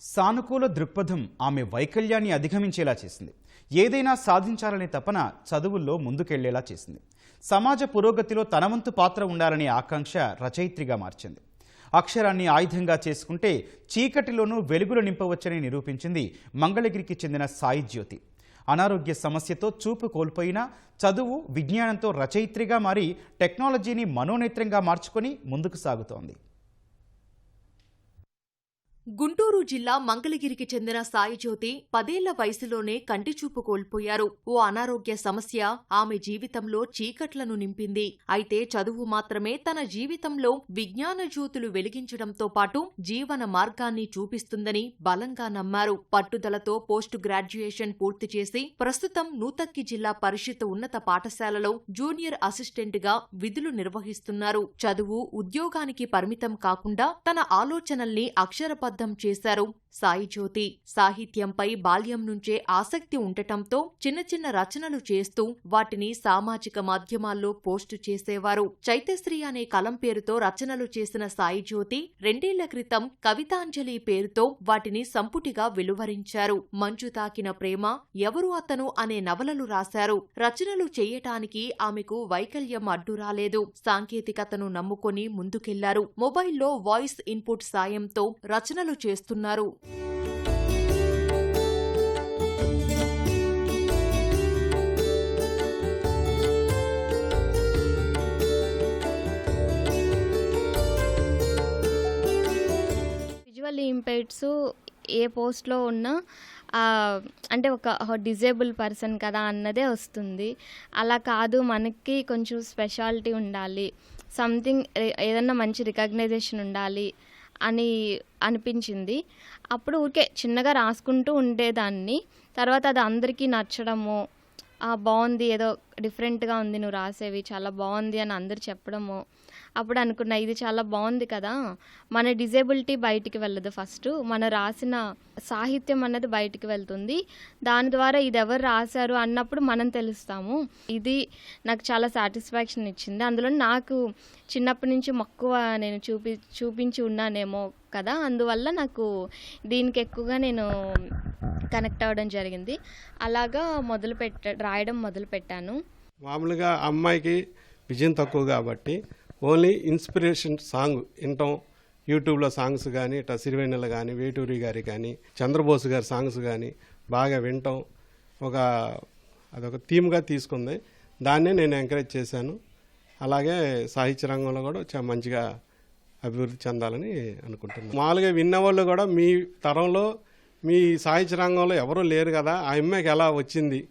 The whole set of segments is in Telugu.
సానుకూల దృక్పథం ఆమె వైకల్యాన్ని అధిగమించేలా చేసింది. ఏదైనా సాధించాలనే తపన చదువుల్లో ముందుకెళ్ళేలా చేసింది. సమాజ పురోగతిలో తన వంతు పాత్ర ఉండాలనే ఆకాంక్ష రచయిత్రిగా మార్చింది. అక్షరాన్ని ఆయుధంగా చేసుకుంటే చీకటిలోనూ వెలుగులు నింపవచ్చని నిరూపించింది మంగళగిరికి చెందిన సాయి జ్యోతి. అనారోగ్య సమస్యతో చూపు కోల్పోయినా చదువు విజ్ఞానంతో రచయిత్రిగా మారి టెక్నాలజీని మనోనేత్రంగా మార్చుకొని ముందుకు సాగుతోంది. గుంటూరు జిల్లా మంగళగిరికి చెందిన సాయిజ్యోతి పదేళ్ళ వయసులోనే కంటిచూపు కోల్పోయారు. ఓ అనారోగ్య సమస్య ఆమె జీవితంలో చీకట్లను నింపింది. అయితే చదువు మాత్రమే తన జీవితంలో విజ్ఞాన జ్యోతులు వెలిగించడంతో పాటు జీవన మార్గాన్ని చూపిస్తుందని బలంగా నమ్మారు. పట్టుదలతో పోస్ట్ గ్రాడ్యుయేషన్ పూర్తి చేసి ప్రస్తుతం నూతక్కి జిల్లా పరిషత్ ఉన్నత పాఠశాలలో జూనియర్ అసిస్టెంట్గా విధులు నిర్వహిస్తున్నారు. చదువు ఉద్యోగానికి పరిమితం కాకుండా తన ఆలోచనల్ని అక్షరబద్ధం చేశారు. సాయిజ్యోతి సాహిత్యంపై బాల్యం నుంచే ఆసక్తి ఉండటంతో చిన్న చిన్న రచనలు చేస్తూ వాటిని సామాజిక మాధ్యమాల్లో పోస్టు చేసేవారు. చైతశ్రీ అనే కలం పేరుతో రచనలు చేసిన సాయిజ్యోతి రెండేళ్ళ క్రితం కవితాంజలి పేరుతో వాటిని సంపుటిగా వెలువరించారు. మంచు తాకిన ప్రేమ ఎవరు అతను అనే నవలలు రాశారు. రచనలు చేయటానికి ఆమెకు వైకల్యం అడ్డు రాలేదు. సాంకేతికతను నమ్ముకొని ముందుకెళ్ళారు. మొబైల్లో వాయిస్ ఇన్పుట్ సాయంతో రచనలు చేస్తున్నారు. విజువల్ ఇంపైర్డ్స్ ఏ పోస్ట్లో ఉన్నా అంటే ఒక డిజేబుల్ పర్సన్ కదా అన్నదే వస్తుంది. అలా కాదు మనకి కొంచెం స్పెషాలిటీ ఉండాలి. సంథింగ్ ఏదన్నా మంచి రికగ్నైజేషన్ ఉండాలి. అని అనిపించింది. అప్పుడు ఊరికే చిన్నగా రాసుకుంటూ ఉండేదాన్ని. తర్వాత అది అందరికీ నచ్చడము బాగుంది ఏదో డిఫరెంట్గా ఉంది నువ్వు రాసేవి చాలా బాగుంది అని అందరు చెప్పడము. అప్పుడు అనుకున్నా ఇది చాలా బాగుంది కదా మన డిజేబిలిటీ బయటికి వెళ్ళదు ఫస్ట్ మన రాసిన సాహిత్యం అన్నది బయటికి వెళ్తుంది దాని ద్వారా ఇది ఎవరు రాశారు అన్నప్పుడు మనం తెలుస్తాము. ఇది నాకు చాలా సాటిస్ఫాక్షన్ ఇచ్చింది. అందులో నాకు చిన్నప్పటి నుంచి మక్కువ నేను చూపి చూపించి ఉన్నానేమో కదా అందువల్ల నాకు దీనికి ఎక్కువగా నేను కనెక్ట్ అవ్వడం జరిగింది. అలాగా మొదలు పెట్ట రాయడం మొదలు పెట్టాను మామూలుగా అమ్మాయికి విజయం తక్కువ కాబట్టి ఓన్లీ ఇన్స్పిరేషన్ సాంగ్ వింటాం. యూట్యూబ్లో సాంగ్స్ కానీ ఇట్లా సిరివెన్నెల కానీ వేటూరి గారి కానీ చంద్రబోస్ గారి సాంగ్స్ కానీ బాగా వింటాం. ఒక అదొక థీమ్గా తీసుకుంది. దాన్నే నేను ఎంకరేజ్ చేశాను. అలాగే సాహిత్య రంగంలో కూడా చాలా మంచిగా అభివృద్ధి చెందాలని అనుకుంటున్నాను. మామూలుగా విన్నవాళ్ళు కూడా మీ తరంలో మీ సాహిత్య రంగంలో ఎవరూ లేరు కదా ఆ అమ్మాయికి ఎలా వచ్చింది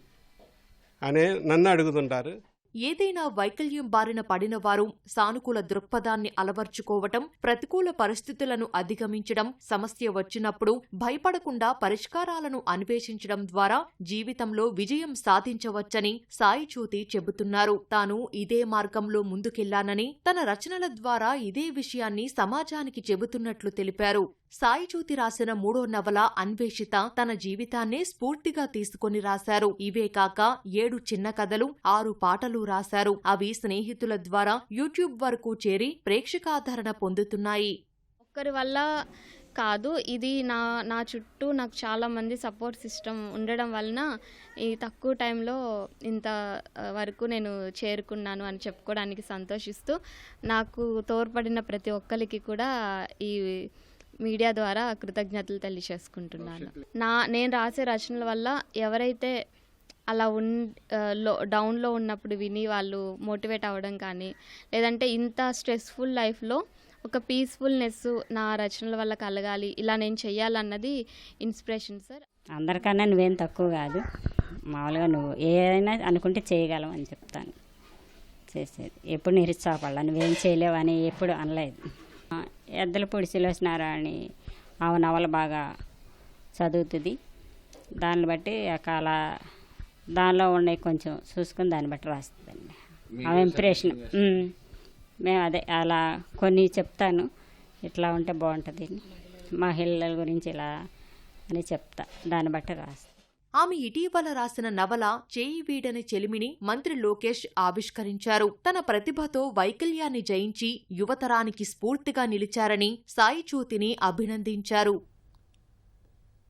అనే నన్ను అడుగుతుంటారు. ఏదైనా వైకల్యం బారిన పడినవారు సానుకూల దృక్పథాన్ని అలవర్చుకోవటం ప్రతికూల పరిస్థితులను అధిగమించడం సమస్య వచ్చినప్పుడు భయపడకుండా పరిష్కారాలను అన్వేషించడం ద్వారా జీవితంలో విజయం సాధించవచ్చని సాయి చెబుతున్నారు. తాను ఇదే మార్గంలో ముందుకెళ్ళానని తన రచనల ద్వారా ఇదే విషయాన్ని సమాజానికి చెబుతున్నట్లు తెలిపారు. సాయిజ్యోతి రాసిన మూడో నవల అన్వేషిత తన జీవితాన్నే స్ఫూర్తిగా తీసుకొని రాశారు. ఇవే కాక ఏడు చిన్న కథలు ఆరు పాటలు రాశారు. అవి స్నేహితుల ద్వారా యూట్యూబ్ వరకు చేరి ప్రేక్షకాదరణ పొందుతున్నాయి. ఒక్కరి వల్ల కాదు ఇది నా నా చుట్టూ నాకు చాలా మంది సపోర్ట్ సిస్టమ్ ఉండడం వలన ఈ తక్కువ టైంలో ఇంత వరకు నేను చేరుకున్నాను అని చెప్పుకోవడానికి సంతోషిస్తూ నాకు తోడ్పడిన ప్రతి ఒక్కరికి కూడా ఈ మీడియా ద్వారా కృతజ్ఞతలు తెలియచేసుకుంటున్నాను నా నేను రాసే రచనల వల్ల ఎవరైతే అలా ఉన్లో డౌన్లో ఉన్నప్పుడు విని వాళ్ళు మోటివేట్ అవ్వడం కానీ లేదంటే ఇంత స్ట్రెస్ఫుల్ లైఫ్లో ఒక పీస్ఫుల్నెస్ నా రచనల వల్ల కలగాలి ఇలా నేను చెయ్యాలన్నది ఇన్స్పిరేషన్ సార్. అందరికన్నా నువ్వేం తక్కువ కాదు. మామూలుగా నువ్వు ఏదైనా అనుకుంటే చేయగలం అని చెప్తాను. చేసేది. ఎప్పుడు నిరుత్సాహపడాలి. నువ్వేం చేయలేవు అని ఎప్పుడు అనలేదు. ఆ, ఎద్దల పొడిచిలో నారాయణి ఆమె నవల బాగా చదువుతుంది. దాన్ని బట్టి అలా దానిలో ఉండే కొంచెం చూసుకుని దాన్ని బట్టి రాస్తుందండి. ఆమె ఇంప్రెషన్. మేము అదే అలా కొన్ని చెప్తాను. ఇట్లా ఉంటే బాగుంటుంది. మహిళల గురించి ఇలా అని చెప్తా. దాన్ని బట్టి రాస్తాను ఆమె ఇటీవల రాసిన నవల చేయి వీడని చెలిమిని మంత్రి లోకేష్ ఆవిష్కరించారు. తన ప్రతిభతో వైకల్యాన్ని జయించి యువతరానికి స్ఫూర్తిగా నిలిచారని సాయిచూతిని అభినందించారు.